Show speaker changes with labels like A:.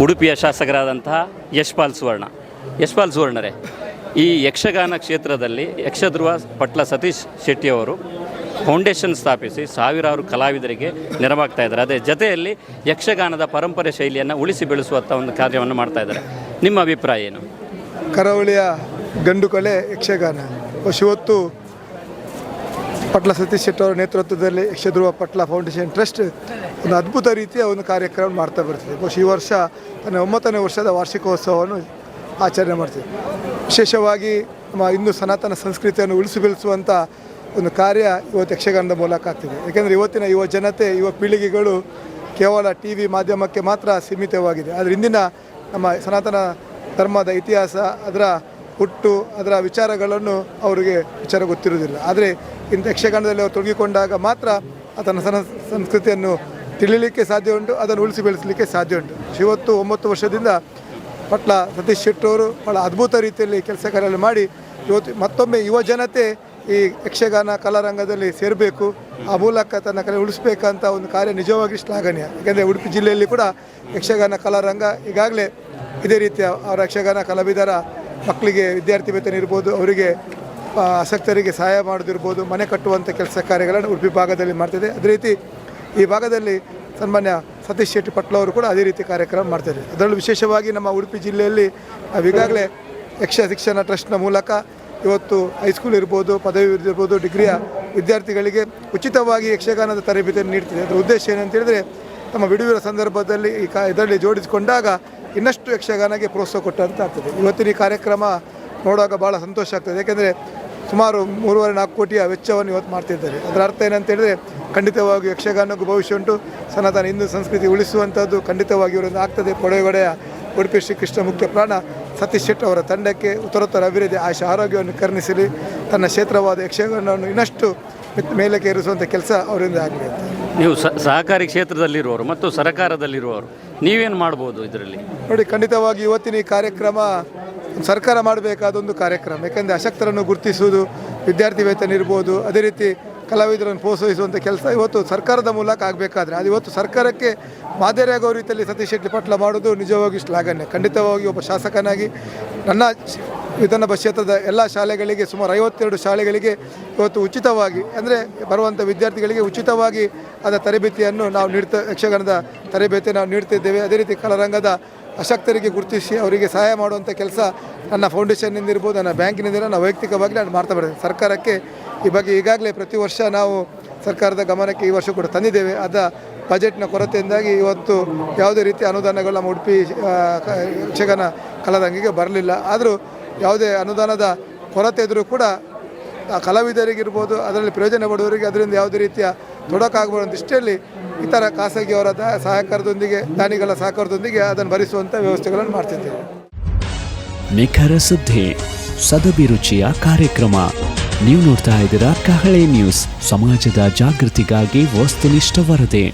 A: ಉಡುಪಿಯ ಶಾಸಕರಾದಂತಹ ಯಶ್ಪಾಲ್ ಸುವರ್ಣ. ಯಶ್ಪಾಲ್ ಸುವರ್ಣರೇ, ಈ ಯಕ್ಷಗಾನ ಕ್ಷೇತ್ರದಲ್ಲಿ ಯಕ್ಷಧ್ರುವ ಪಟ್ಲ ಸತೀಶ್ ಶೆಟ್ಟಿಯವರು ಫೌಂಡೇಶನ್ ಸ್ಥಾಪಿಸಿ ಸಾವಿರಾರು ಕಲಾವಿದರಿಗೆ ನೆರವಾಗ್ತಾ ಇದ್ದಾರೆ. ಅದೇ ಜೊತೆಯಲ್ಲಿ ಯಕ್ಷಗಾನದ ಪರಂಪರೆ ಶೈಲಿಯನ್ನು ಉಳಿಸಿ ಬೆಳೆಸುವಂಥ ಒಂದು ಕಾರ್ಯವನ್ನು ಮಾಡ್ತಾ ಇದ್ದಾರೆ. ನಿಮ್ಮ ಅಭಿಪ್ರಾಯ ಏನು?
B: ಕರಾವಳಿಯ ಗಂಡು ಕಲೆ ಯಕ್ಷಗಾನ. ಇವತ್ತು ಪಟ್ಲ ಸತೀಶ್ ಶೆಟ್ಟಿ ಅವರ ನೇತೃತ್ವದಲ್ಲಿ ಯಕ್ಷಧ್ರುವ ಪಟ್ಲ ಫೌಂಡೇಶನ್ ಟ್ರಸ್ಟ್ ಒಂದು ಅದ್ಭುತ ರೀತಿಯ ಒಂದು ಕಾರ್ಯಕ್ರಮ ಮಾಡ್ತಾ ಬರ್ತದೆ. ಬಹುಶಃ ಈ ವರ್ಷ ತನ್ನ ಒಂಬತ್ತನೇ ವರ್ಷದ ವಾರ್ಷಿಕೋತ್ಸವವನ್ನು ಆಚರಣೆ ಮಾಡ್ತೀವಿ ವಿಶೇಷವಾಗಿ ನಮ್ಮ ಹಿಂದೂ ಸನಾತನ ಸಂಸ್ಕೃತಿಯನ್ನು ಉಳಿಸಿ ಬೆಳೆಸುವಂಥ ಒಂದು ಕಾರ್ಯ ಇವತ್ತು ಯಕ್ಷಗಾನದ ಮೂಲಕ ಆಗ್ತಿದೆ. ಯಾಕೆಂದರೆ ಇವತ್ತಿನ ಯುವ ಜನತೆ, ಯುವ ಪೀಳಿಗೆಗಳು ಕೇವಲ ಟಿ ವಿ ಮಾಧ್ಯಮಕ್ಕೆ ಮಾತ್ರ ಸೀಮಿತವಾಗಿದೆ. ಆದರೆ ಇಂದಿನ ನಮ್ಮ ಸನಾತನ ಧರ್ಮದ ಇತಿಹಾಸ, ಅದರ ಹುಟ್ಟು, ಅದರ ವಿಚಾರಗಳನ್ನು ಅವರಿಗೆ ವಿಚಾರ ಗೊತ್ತಿರುವುದಿಲ್ಲ. ಆದರೆ ಇಂಥ ಯಕ್ಷಗಾನದಲ್ಲಿ ಅವರು ತೊಡಗಿಕೊಂಡಾಗ ಮಾತ್ರ ಆತನ ಸನ, ಸಂಸ್ಕೃತಿಯನ್ನು ತಿಳಿಲಿಕ್ಕೆ ಸಾಧ್ಯ ಉಂಟು, ಅದನ್ನು ಉಳಿಸಿ ಬೆಳೆಸಲಿಕ್ಕೆ ಸಾಧ್ಯ ಉಂಟು. ಇವತ್ತು ಒಂಬತ್ತು ವರ್ಷದಿಂದ ಪಟ್ಲ ಸತೀಶ್ ಶೆಟ್ಟವರು ಭಾಳ ಅದ್ಭುತ ರೀತಿಯಲ್ಲಿ ಕೆಲಸ ಕಾರ್ಯ ಮಾಡಿ, ಇವತ್ತು ಮತ್ತೊಮ್ಮೆ ಯುವ ಜನತೆ ಈ ಯಕ್ಷಗಾನ ಕಲಾರಂಗದಲ್ಲಿ ಸೇರಬೇಕು, ಆ ಮೂಲಕ ತನ್ನ ಕಲೆ ಉಳಿಸ್ಬೇಕಂತ ಒಂದು ಕಾರ್ಯ ನಿಜವಾಗಿ ಶ್ಲಾಘನೀಯ. ಯಾಕೆಂದರೆ ಉಡುಪಿ ಜಿಲ್ಲೆಯಲ್ಲಿ ಕೂಡ ಯಕ್ಷಗಾನ ಕಲಾರಂಗ ಈಗಾಗಲೇ ಇದೇ ರೀತಿಯ ಅವರ ಯಕ್ಷಗಾನ ಕಲಾವಿದರ ಮಕ್ಕಳಿಗೆ ವಿದ್ಯಾರ್ಥಿ ವೇತನ ಇರ್ಬೋದು, ಅವರಿಗೆ ಆಸಕ್ತರಿಗೆ ಸಹಾಯ ಮಾಡೋದಿರ್ಬೋದು ಮನೆ ಕಟ್ಟುವಂಥ ಕೆಲಸ ಕಾರ್ಯಗಳನ್ನು ಉಡುಪಿ ಭಾಗದಲ್ಲಿ ಮಾಡ್ತಿದೆ. ಅದೇ ರೀತಿ ಈ ಭಾಗದಲ್ಲಿ ಸನ್ಮಾನ್ಯ ಸತೀಶ್ ಶೆಟ್ಟಿ ಪಟ್ಲ ಅವರು ಕೂಡ ಅದೇ ರೀತಿ ಕಾರ್ಯಕ್ರಮ ಮಾಡ್ತಾರೆ ಅದರಲ್ಲೂ ವಿಶೇಷವಾಗಿ ನಮ್ಮ ಉಡುಪಿ ಜಿಲ್ಲೆಯಲ್ಲಿ ನಾವೀಗಾಗಲೇ ಯಕ್ಷ ಶಿಕ್ಷಣ ಟ್ರಸ್ಟ್ನ ಮೂಲಕ ಇವತ್ತು ಹೈಸ್ಕೂಲ್ ಇರ್ಬೋದು, ಪದವಿ ಇರ್ಬೋದು ಡಿಗ್ರಿಯ ವಿದ್ಯಾರ್ಥಿಗಳಿಗೆ ಉಚಿತವಾಗಿ ಯಕ್ಷಗಾನದ ತರಬೇತಿಯನ್ನು ನೀಡ್ತಿದೆ. ಅದರ ಉದ್ದೇಶ ಏನಂತ ಹೇಳಿದ್ರೆ ನಮ್ಮ ಬಿಡುವಿನ ಸಂದರ್ಭದಲ್ಲಿ ಈ ಕಾ, ಇದರಲ್ಲಿ ಜೋಡಿಸಿಕೊಂಡಾಗ ಇನ್ನಷ್ಟು ಯಕ್ಷಗಾನಕ್ಕೆ ಪ್ರೋತ್ಸಾಹ ಕೊಟ್ಟಂತ ಆಗ್ತದೆ ಇವತ್ತಿನ ಈ ಕಾರ್ಯಕ್ರಮ ನೋಡುವಾಗ ಭಾಳ ಸಂತೋಷ ಆಗ್ತದೆ. ಯಾಕೆಂದರೆ ಸುಮಾರು ಮೂರುವರೆ ನಾಲ್ಕು ಕೋಟಿಯ ವೆಚ್ಚವನ್ನು ಇವತ್ತು ಮಾಡ್ತಿದ್ದಾರೆ ಅದರ ಅರ್ಥ ಏನಂತ ಹೇಳಿದ್ರೆ ಖಂಡಿತವಾಗಿ ಯಕ್ಷಗಾನಕ್ಕೂ ಭವಿಷ್ಯ ಉಂಟು. ಸನಾತನ ಹಿಂದೂ ಸಂಸ್ಕೃತಿ ಉಳಿಸುವಂಥದ್ದು ಖಂಡಿತವಾಗಿ ಇವರಿಂದ ಆಗ್ತದೆ. ಪೊಡೆಗೊಡೆಯ ಉಡುಪಿ ಶ್ರೀಕೃಷ್ಣ ಮುಖ್ಯ ಪ್ರಾಣ ಸತೀಶ್ ಶೆಟ್ಟಿ ಅವರ ತಂಡಕ್ಕೆ ಉತ್ತರೋತ್ತರ ಅಭಿವೃದ್ಧಿ ಆಶಾ ಆರೋಗ್ಯವನ್ನು ಕರ್ಣಿಸಲಿ. ತನ್ನ ಕ್ಷೇತ್ರವಾದ ಯಕ್ಷಗಾನವನ್ನು ಇನ್ನಷ್ಟು ಮೇಲಕ್ಕೆ ಏರಿಸುವಂಥ ಕೆಲಸ ಅವರಿಂದ ಆಗಲಿ
A: ನೀವು ಸಹಕಾರಿ ಕ್ಷೇತ್ರದಲ್ಲಿರುವವರು ಮತ್ತು ಸರ್ಕಾರದಲ್ಲಿರುವವರು ನೀವೇನು ಮಾಡ್ಬೋದು ಇದರಲ್ಲಿ?
B: ನೋಡಿ ಖಂಡಿತವಾಗಿ ಇವತ್ತಿನ ಈ ಕಾರ್ಯಕ್ರಮ ಸರ್ಕಾರ ಮಾಡಬೇಕಾದ ಒಂದು ಕಾರ್ಯಕ್ರಮ. ಯಾಕೆಂದರೆ ಅಶಕ್ತರನ್ನು ಗುರುತಿಸುವುದು, ವಿದ್ಯಾರ್ಥಿ ವೇತನ ಇರ್ಬೋದು, ಅದೇ ರೀತಿ ಕಲಾವಿದರನ್ನು ಪ್ರೋತ್ಸಾಹಿಸುವಂಥ ಕೆಲಸ ಇವತ್ತು ಸರ್ಕಾರದ ಮೂಲಕ ಆಗಬೇಕಾದ್ರೆ, ಅದು ಇವತ್ತು ಸರ್ಕಾರಕ್ಕೆ ಮಾದರಿಯಾಗೋ ರೀತಿಯಲ್ಲಿ ಸತೀಶ್ ಶೆಟ್ಟಿ ಪಟ್ಲ ಮಾಡೋದು ನಿಜವಾಗಿ ಶ್ಲಾಘನೆ ಖಂಡಿತವಾಗಿ ಒಬ್ಬ ಶಾಸಕನಾಗಿ ನನ್ನ ಶ್- ವಿಧಾನ ಕ್ಷೇತ್ರದ ಎಲ್ಲ ಶಾಲೆಗಳಿಗೆ ಸುಮಾರು ಐವತ್ತೆರಡು ಶಾಲೆಗಳಿಗೆ ಇವತ್ತು ಉಚಿತವಾಗಿ, ಅಂದರೆ ಬರುವಂಥ ವಿದ್ಯಾರ್ಥಿಗಳಿಗೆ ಉಚಿತವಾಗಿ ಅದರ ತರಬೇತಿಯನ್ನು ನಾವು ನೀಡ್ತಾ, ಯಕ್ಷಗಾನದ ತರಬೇತಿ ನಾವು ನೀಡ್ತಿದ್ದೇವೆ. ಅದೇ ರೀತಿ ಕಲಾರಂಗದ ಅಶಕ್ತರಿಗೆ ಗುರುತಿಸಿ ಅವರಿಗೆ ಸಹಾಯ ಮಾಡುವಂಥ ಕೆಲಸ ನನ್ನ ಫೌಂಡೇಶನ್ನಿಂದ ಇರ್ಬೋದು, ನನ್ನ ಬ್ಯಾಂಕಿನಿಂದ ನಾನು ವೈಯಕ್ತಿಕವಾಗಿ ನಾನು ಮಾಡ್ತಾ ಬರ್ತೇನೆ. ಸರ್ಕಾರಕ್ಕೆ ಈ ಬಗ್ಗೆ ಈಗಾಗಲೇ ಪ್ರತಿ ವರ್ಷ ನಾವು ಸರ್ಕಾರದ ಗಮನಕ್ಕೆ ಈ ವರ್ಷ ಕೂಡ ತಂದಿದ್ದೇವೆ. ಅದ ಬಜೆಟ್ನ ಕೊರತೆಯಿಂದಾಗಿ ಇವತ್ತು ಯಾವುದೇ ರೀತಿಯ ಅನುದಾನಗಳು ನಮ್ಮ ಉಡುಪಿ ಯಕ್ಷಗಾನ ಕಲಾರಂಗಿಗೆ ಬರಲಿಲ್ಲ. ಆದರೂ ಯಾವುದೇ ಅನುದಾನದ ಕೊರತೆ ಇದ್ದರೂ ಕೂಡ ಕಲಾವಿದರಿಗಿರ್ಬೋದು, ಅದರಲ್ಲಿ ಪ್ರಯೋಜನ ಪಡುವವರಿಗೆ ಅದರಿಂದ ಯಾವುದೇ ರೀತಿಯ ತೊಡಕಾಗಬಾರ್ದು ದೃಷ್ಟಿಯಲ್ಲಿ ಇತರ ಖಾಸಗಿಯವರ ಸಹಕಾರದೊಂದಿಗೆ, ದಾನಿಗಳ ಸಹಕಾರದೊಂದಿಗೆ ಅದನ್ನು ಭರಿಸುವಂಥ ವ್ಯವಸ್ಥೆಗಳನ್ನು ಮಾಡ್ತಿದ್ದೇವೆ.
C: ನಿಖರ ಸುದ್ದಿ ಸದಭಿರುಚಿಯ ಕಾರ್ಯಕ್ರಮ. ನೀವು ನೋಡ್ತಾ ಇದ್ದೀರಾ ಕಹಳೆ ನ್ಯೂಸ್, ಸಮಾಜದ ಜಾಗೃತಿಗಾಗಿ ವಸ್ತುನಿಷ್ಠ ವರದಿ.